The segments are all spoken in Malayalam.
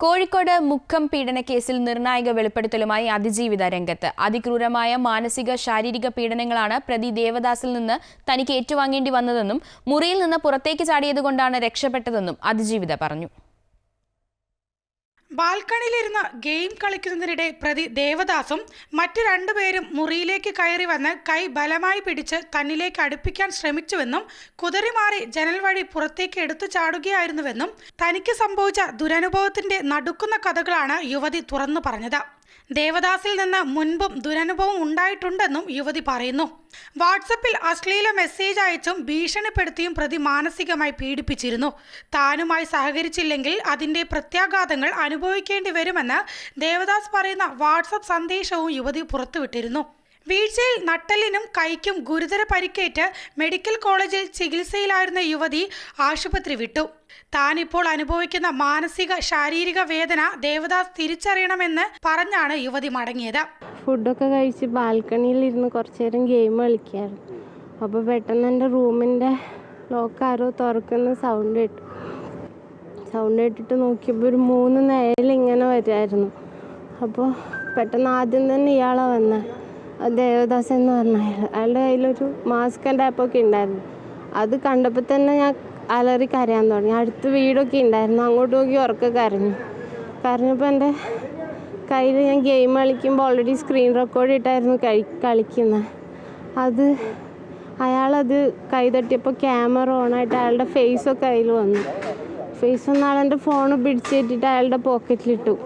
കോഴിക്കോട് മുക്കം പീഡനക്കേസിൽ നിർണായക വെളിപ്പെടുത്തലുമായി അതിജീവിത രംഗത്ത്. അതിക്രൂരമായ മാനസിക ശാരീരിക പീഡനങ്ങളാണ് പ്രതി ദേവദാസിൽ നിന്ന് തനിക്ക് ഏറ്റുവാങ്ങേണ്ടി വന്നതെന്നും മുറിയിൽ നിന്ന് പുറത്തേക്ക് ചാടിയതുകൊണ്ടാണ് രക്ഷപ്പെട്ടതെന്നും അതിജീവിത പറഞ്ഞു. ബാൽക്കണിയിലിരുന്ന് ഗെയിം കളിക്കുന്നതിനിടെ പ്രതി ദേവദാസും മറ്റു രണ്ടുപേരും മുറിയിലേക്ക് കയറി വന്ന് കൈ ബലമായി പിടിച്ച് തന്നിലേക്ക് അടുപ്പിക്കാൻ ശ്രമിച്ചുവെന്നും കുതറിമാറി ജനൽ വഴി പുറത്തേക്ക് എടുത്തു ചാടുകയായിരുന്നുവെന്നും തനിക്ക് സംഭവിച്ച ദുരനുഭവത്തിന്റെ നടുക്കുന്ന കഥകളാണ് യുവതി തുറന്നു പറഞ്ഞത്. ദേവദാസിൽ നിന്ന് മുൻപും ദുരനുഭവം ഉണ്ടായിട്ടുണ്ടെന്നും യുവതി പറയുന്നു. വാട്സപ്പിൽ അശ്ലീല മെസ്സേജ് അയച്ചും ഭീഷണിപ്പെടുത്തിയും പ്രതി മാനസികമായി പീഡിപ്പിച്ചിരുന്നു. താനുമായി സഹകരിച്ചില്ലെങ്കിൽ അതിന്റെ പ്രത്യാഘാതങ്ങൾ അനുഭവിക്കേണ്ടി വരുമെന്ന് ദേവദാസ് പറയുന്ന വാട്സപ്പ് സന്ദേശവും യുവതി പുറത്തുവിട്ടിരുന്നു. വീഴ്ചയിൽ നട്ടലിനും കൈക്കും ഗുരുതര പരിക്കേറ്റ് മെഡിക്കൽ കോളേജിൽ ചികിത്സയിലായിരുന്ന യുവതി ആശുപത്രി വിട്ടു. താനിപ്പോൾ അനുഭവിക്കുന്ന മാനസിക ശാരീരിക വേദന ദേവദാസ് തിരിച്ചറിയണമെന്ന് പറഞ്ഞാണ് യുവതി മടങ്ങിയത്. ഫുഡൊക്കെ കഴിച്ച് ബാൽക്കണിയിലിരുന്ന് കുറച്ചു നേരം ഗെയിം കളിക്കായിരുന്നു. അപ്പോൾ പെട്ടെന്ന് എന്റെ റൂമിന്റെ ലോക്ക് ആരോ തുറക്കുന്ന സൗണ്ട് കേട്ടു. സൗണ്ട് കേട്ടിട്ട് നോക്കിയപ്പോൾ ഒരു മൂന്ന് നേരം ഇങ്ങനെ വരുമായിരുന്നു അപ്പോൾ പെട്ടെന്ന് ആദ്യം തന്നെ ഇയാളെ വന്നത് ദേവദാസ് എന്ന് പറഞ്ഞ അയാളുടെ കയ്യിലൊരു മാസ്ക് ആൻഡ് ആപ്പൊക്കെ ഉണ്ടായിരുന്നു. അത് കണ്ടപ്പോൾ തന്നെ ഞാൻ അലറി കരയാൻ തുടങ്ങി. അടുത്ത് വീടൊക്കെ ഉണ്ടായിരുന്നു. അങ്ങോട്ട് നോക്കി ഉറക്കെ കരഞ്ഞു. കരഞ്ഞപ്പോൾ എന്റെ കയ്യിൽ ഞാൻ ഗെയിം കളിക്കുമ്പോൾ ഓൾറെഡി സ്ക്രീൻ റെക്കോർഡ് ഇട്ടായിരുന്നു കഴി കളിക്കുന്നത് അത് അയാളത് കൈ തട്ടിയപ്പോൾ ക്യാമറ ഓണായിട്ട് അയാളുടെ ഫേസൊക്കെ അതിൽ വന്നു. ഫേസ് വന്നാൽ എന്റെ ഫോൺ പിടിച്ചേറ്റിട്ട് അയാളുടെ പോക്കറ്റിലിട്ടു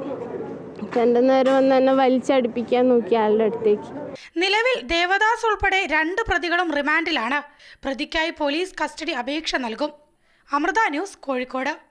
എന്റെ നേരം വന്ന് എന്നെ വലിച്ചടുപ്പിക്കാൻ നോക്കി ആളുടെ അടുത്തേക്ക്. നിലവിൽ ദേവദാസ് ഉൾപ്പെടെ രണ്ട് പ്രതികളും റിമാൻഡിലാണ്. പ്രതിക്കായി പോലീസ് കസ്റ്റഡി അപേക്ഷ നൽകും. അമൃത ന്യൂസ് കോഴിക്കോട്.